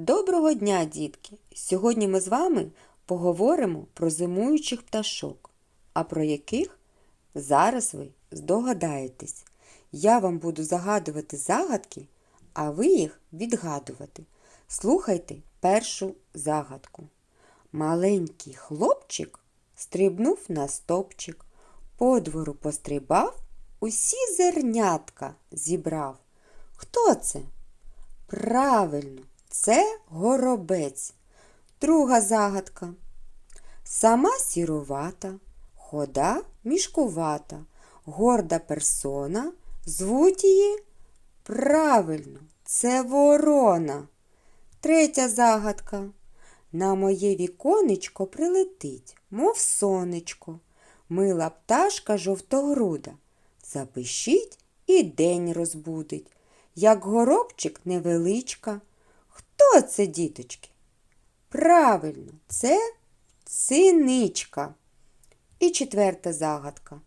Доброго дня, дітки! Сьогодні ми з вами поговоримо про зимуючих пташок, а про яких зараз ви здогадаєтесь. Я вам буду загадувати загадки, а ви їх відгадувати. Слухайте першу загадку. Маленький хлопчик стрибнув на стопчик, по двору пострибав, усі зернятка зібрав. Хто це? Правильно, це горобець. Друга загадка. Сама сірувата, хода мішкувата, горда персона, звуть її правильно, це ворона. Третя загадка. На моє віконечко прилетить, мов сонечко. Мила пташка жовтогруда. Запишіть і день розбудить, як горобчик невеличка. Хто це, діточки? Правильно, це синичка. І четверта загадка.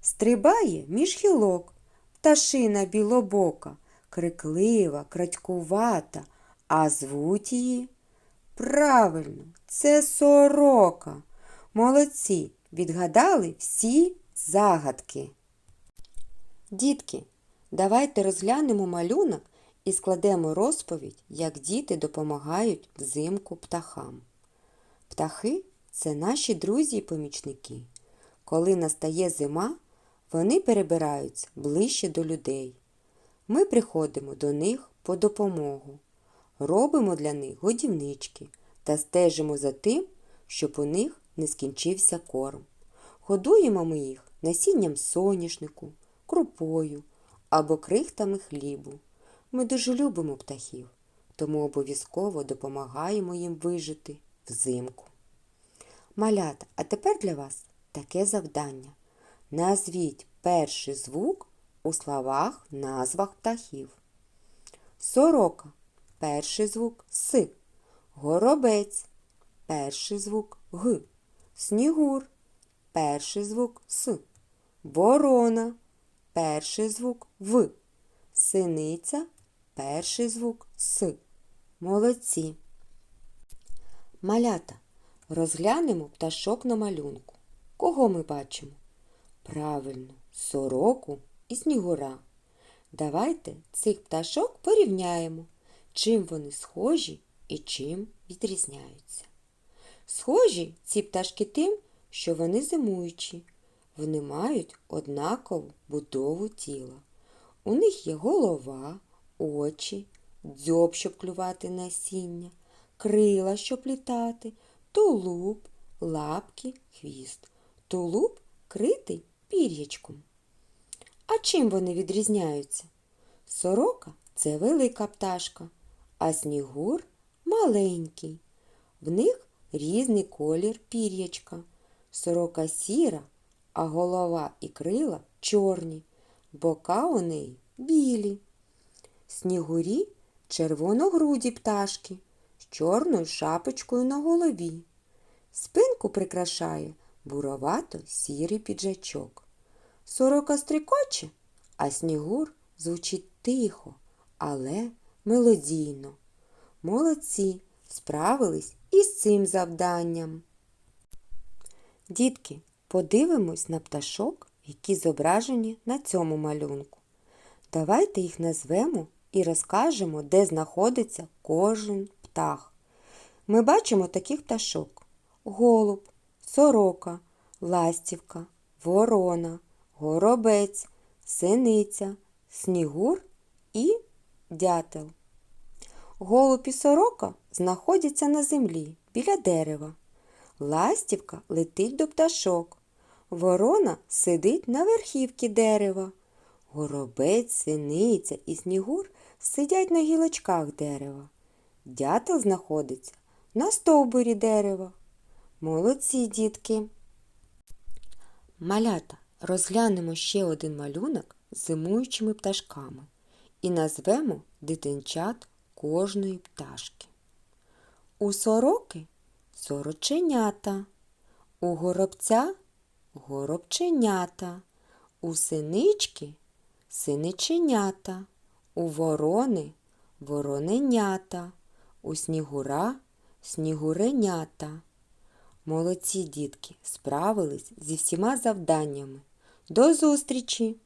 Стрибає між гілок, пташина білобока, криклива, крадькувата, а звуть її. Правильно, це сорока. Молодці, відгадали всі загадки. Дітки, давайте розглянемо малюнок і складемо розповідь, як діти допомагають взимку птахам. Птахи це наші друзі і помічники. Коли настає зима, вони перебираються ближче до людей. Ми приходимо до них по допомогу, робимо для них годівнички та стежимо за тим, щоб у них не скінчився корм. Годуємо ми їх насінням соняшнику, крупою або крихтами хлібу. Ми дуже любимо птахів, тому обов'язково допомагаємо їм вижити взимку. Малята, а тепер для вас таке завдання. Назвіть перший звук у словах назвах птахів. Сорока перший звук С. Горобець перший звук Г. Снігур перший звук С. Ворона перший звук В. Синиця перший звук С. Молодці. Малята. Розглянемо пташок на малюнку. Кого ми бачимо? Правильно, сороку і снігура. Давайте цих пташок порівняємо, чим вони схожі і чим відрізняються. Схожі ці пташки тим, що вони зимуючі. Вони мають однакову будову тіла. У них є голова, очі, дзьоб, щоб клювати насіння, крила, щоб літати, тулуб, лапки, хвіст. Тулуб критий пір'ячком. А чим вони відрізняються? Сорока це велика пташка, а снігур маленький. В них різний колір пір'ячка. Сорока сіра, а голова і крила чорні, бока у неї білі. Снігурі червоногруді пташки з чорною шапочкою на голові. Спинку прикрашає буровато сірий піджачок. Сорока стрикоче, а снігур звучить тихо, але мелодійно. Молодці справились із цим завданням. Дітки, подивимось на пташок, які зображені на цьому малюнку. Давайте їх назвемо і розкажемо, де знаходиться кожен птах. Ми бачимо таких пташок: голуб, сорока, ластівка, ворона, горобець, синиця, снігур і дятел. Голуб і сорока знаходяться на землі біля дерева. Ластівка летить до пташок. Ворона сидить на верхівці дерева. Горобець, синиця і снігур сидять на гілочках дерева. Дятел знаходиться на стовбурі дерева. Молодці, дітки. Малята, розглянемо ще один малюнок з зимуючими пташками і назвемо дитинчат кожної пташки. У сороки сороченята, у горобця горобченята, у синички синиченята, у ворони вороненята, у снігура снігуренята. Молодці дітки справились зі всіма завданнями. До зустрічі!